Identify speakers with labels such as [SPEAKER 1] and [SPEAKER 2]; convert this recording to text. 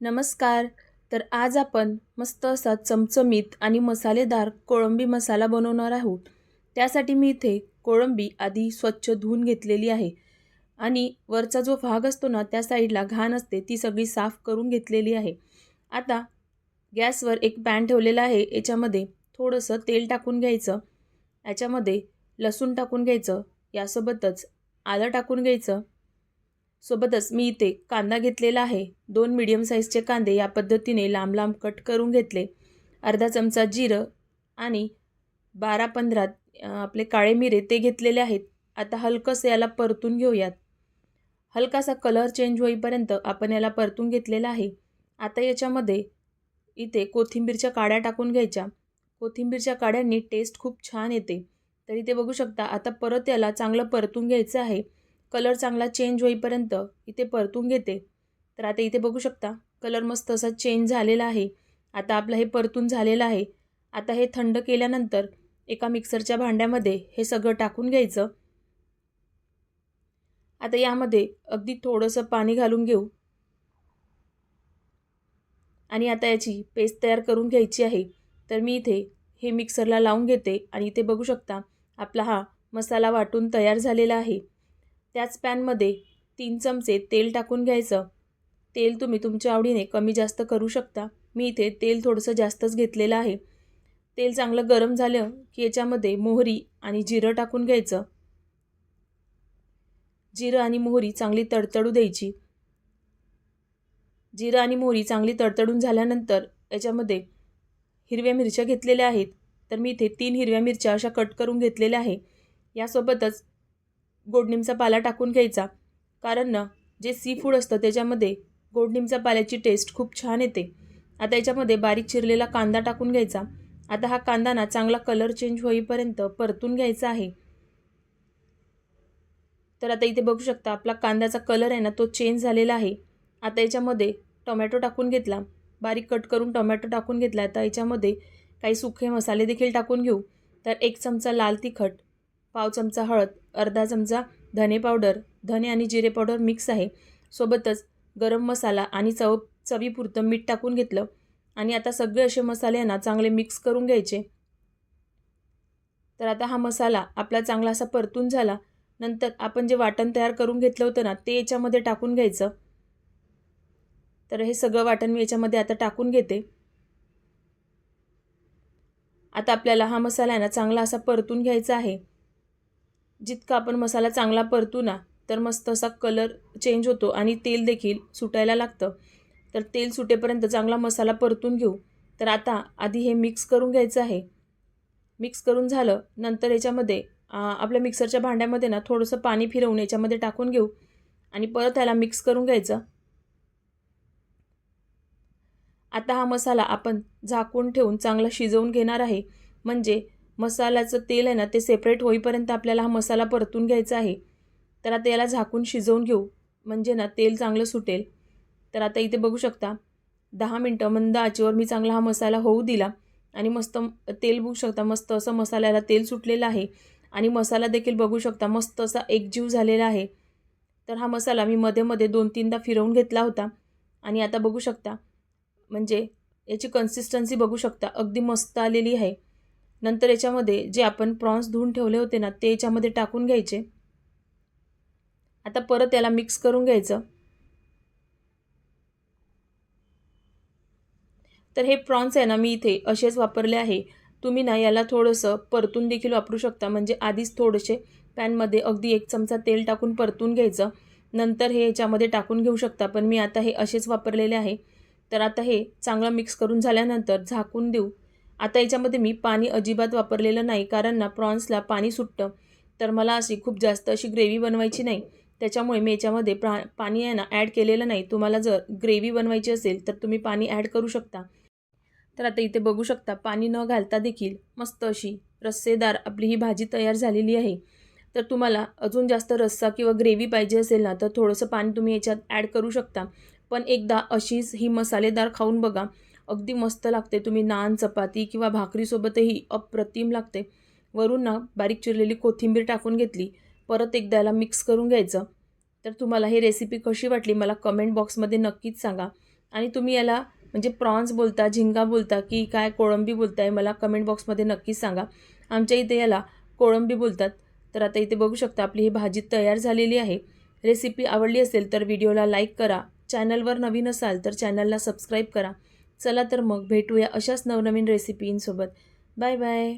[SPEAKER 1] नमस्कार. तर आज आपण मस्त असा चमचमीत आणि मसालेदार कोळंबी मसाला बनवणार आहोत. त्यासाठी मी इथे कोळंबी आधी स्वच्छ धुवून घेतलेली आहे. आणि वरचा जो भाग असतो ना त्या साईडला घाण असते ती सगळी साफ करून घेतलेली आहे. आता गॅसवर एक पॅन ठेवलेला आहे याच्यामध्ये थोडंसं तेल टाकून घ्यायचं. याच्यामध्ये लसूण टाकून घ्यायचं. यासोबतच आलं टाकून घ्यायचं. सोबतच मी इथे कांदा घेतलेला आहे. दोन मीडियम साईजचे कांदे या पद्धतीने लांब लांब कट करून घेतले. अर्धा चमचा जिरं आणि बारा पंधरा आपले काळे मिरे ते घेतलेले आहेत. आता हलकंसं याला परतून घेऊयात. हलकासा कलर चेंज होईपर्यंत आपण याला परतून घेतलेला आहे. आता याच्यामध्ये इथे कोथिंबीरच्या काड्या टाकून घ्यायच्या. कोथिंबीरच्या काड्यांनी टेस्ट खूप छान येते. तर इथे बघू शकता आता परत याला चांगलं परतून घ्यायचं आहे. कलर चांगला चेंज होईपर्यंत इथे परतून घेते. तर आता इथे बघू शकता कलर मस्त असा चेंज झालेला आहे. आता आपलं हे परतून झालेलं आहे. आता हे थंड केल्यानंतर एका मिक्सरच्या भांड्यामध्ये हे सगळं टाकून घ्यायचं. आता यामध्ये अगदी थोडंसं पाणी घालून घेऊ. आणि आता याची पेस्ट तयार करून घ्यायची आहे. तर मी इथे हे मिक्सरला लावून घेते आणि इथे बघू शकता आपला हा मसाला वाटून तयार झालेला आहे. त्याच पॅनमध्ये तीन चमचे तेल टाकून घ्यायचं. तेल तुम्ही तुमच्या आवडीने कमी जास्त करू शकता. मी इथे तेल थोडंसं जास्तच घेतलेलं आहे. तेल चांगलं गरम झालं की याच्यामध्ये मोहरी आणि जिरं टाकून घ्यायचं. जिरं आणि मोहरी चांगली तडतडू द्यायची. जिरं आणि मोहरी चांगली तडतडून झाल्यानंतर याच्यामध्ये हिरव्या मिरच्या घेतलेल्या आहेत. तर मी इथे तीन हिरव्या मिरच्या अशा कट करून घेतलेल्या आहे. यासोबतच गोडनिमचा पाला टाकून घ्यायचा. कारण ना जे सी फूड असतं त्याच्यामध्ये गोडनिमचा पाल्याची टेस्ट खूप छान येते. आता याच्यामध्ये बारीक चिरलेला कांदा टाकून घ्यायचा. आता हा कांदा ना चांगला कलर चेंज होईपर्यंत परतून घ्यायचा आहे. तर आता इथे बघू शकता आपला कांद्याचा कलर आहे ना तो चेंज झालेला आहे. आता याच्यामध्ये टोमॅटो टाकून घेतला. बारीक कट करून टोमॅटो टाकून घेतला. आता याच्यामध्ये काही सुखे मसाले देखील टाकून घेऊ. तर एक चमचा लाल तिखट पाव चमचा हळद अर्धा चमचा धने पावडर धने आणि जिरे पावडर मिक्स आहे. सोबतच गरम मसाला आणि चव चवीपुरतं मीठ टाकून घेतलं. आणि आता सगळे असे मसाले ना चांगले मिक्स करून घ्यायचे. तर आता हा मसाला आपला चांगला असा परतून झाला. नंतर आपण जे वाटण तयार करून घेतलं होतं ना ते याच्यामध्ये टाकून घ्यायचं. तर हे सगळं वाटण मी याच्यामध्ये आता टाकून घेते. आता आपल्याला हा मसाला आहे ना चांगला असा परतून घ्यायचा आहे. जितका आपण मसाला चांगला परतू ना तर मस्त असा कलर चेंज होतो आणि तेल देखील सुटायला लागतं. तर तेल सुटेपर्यंत चांगला मसाला परतून घेऊ. तर आता आधी हे मिक्स करून घ्यायचं आहे. मिक्स करून झालं नंतर याच्यामध्ये आपल्या मिक्सरच्या भांड्यामध्ये ना थोडंसं पाणी फिरवून याच्यामध्ये टाकून घेऊ. आणि परत ह्याला मिक्स करून घ्यायचं. आता हा मसाला आपण झाकून ठेवून चांगला शिजवून घेणार आहे. म्हणजे मसाल्याचं तेल आहे ना ते सेपरेट होईपर्यंत आपल्याला हा मसाला परतून घ्यायचा आहे. तर आता याला झाकून शिजवून घेऊ. म्हणजे ना तेल चांगलं सुटेल. तर आता इथे बघू शकता दहा मिनटं मंद आचेवर मी चांगला हा मसाला होऊ दिला. आणि मस्त तेल बघू शकता मस्त असं मसाल्याला तेल सुटलेलं आहे. आणि मसाला देखील बघू शकता मस्त असा एकजीव झालेला आहे. तर हा मसाला मी मध्ये मध्ये दोन तीनदा फिरवून घेतला होता. आणि आता बघू शकता म्हणजे याची कन्सिस्टन्सी बघू शकता अगदी मस्त आलेली आहे. नंतर याच्यामध्ये जे आपण प्रॉन्स धुवून ठेवले होते ना ते याच्यामध्ये टाकून घ्यायचे. आता परत याला मिक्स करून घ्यायचं. तर हे प्रॉन्स आहे ना मी इथे असेच वापरले आहे. तुम्ही ना याला थोडंसं परतून देखील वापरू शकता. म्हणजे आधीच थोडेसे पॅनमध्ये अगदी एक चमचा तेल टाकून परतून घ्यायचं. नंतर हे याच्यामध्ये टाकून घेऊ शकता. पण मी आता हे असेच वापरलेले आहे. तर आता हे चांगलं मिक्स करून झाल्यानंतर झाकून देऊ. आता याच्यामध्ये मी पाणी अजिबात वापरलेलं नाही कारण ना प्रॉन्सला पाणी सुटतं. तर मला अशी खूप जास्त अशी ग्रेव्ही बनवायची नाही. त्याच्यामुळे मी याच्यामध्ये प्रा पाणी आहे ना ॲड केलेलं नाही. तुम्हाला जर ग्रेव्ही बनवायची असेल तर तुम्ही पाणी ॲड करू शकता. तर आता इथे बघू शकता पाणी न घालता देखील मस्त अशी रस्सेदार आपली ही भाजी तयार झालेली आहे. तर तुम्हाला अजून जास्त रस्सा किंवा ग्रेव्ही पाहिजे असेल ना तर थोडंसं पाणी तुम्ही याच्यात ॲड करू शकता. पण एकदा अशीच ही मसालेदार खाऊन बघा. अगदी मस्त लागते. तुम्ही नान चपाती किंवा भाकरीसोबतही अप्रतिम लागते. वरून ना बारीक चिरलेली कोथिंबीर टाकून घेतली. परत एकदा याला मिक्स करून घ्यायचं. तर तुम्हाला ही रेसिपी कशी वाटली मला कमेंट बॉक्समध्ये नक्कीच सांगा. आणि तुम्ही याला म्हणजे प्रॉन्स बोलता झिंगा बोलता की काय कोळंबी बोलताय मला कमेंट बॉक्समध्ये नक्कीच सांगा. आमच्या इथे याला कोळंबी बोलतात. तर आता इथे बघू शकता आपली ही भाजी तयार झालेली आहे. रेसिपी आवडली असेल तर व्हिडिओला लाईक करा. चॅनलवर नवीन असाल तर चॅनलला सबस्क्राईब करा. चला तर मग भेटूया अशाच नवनवीन रेसिपींसोबत बाय बाय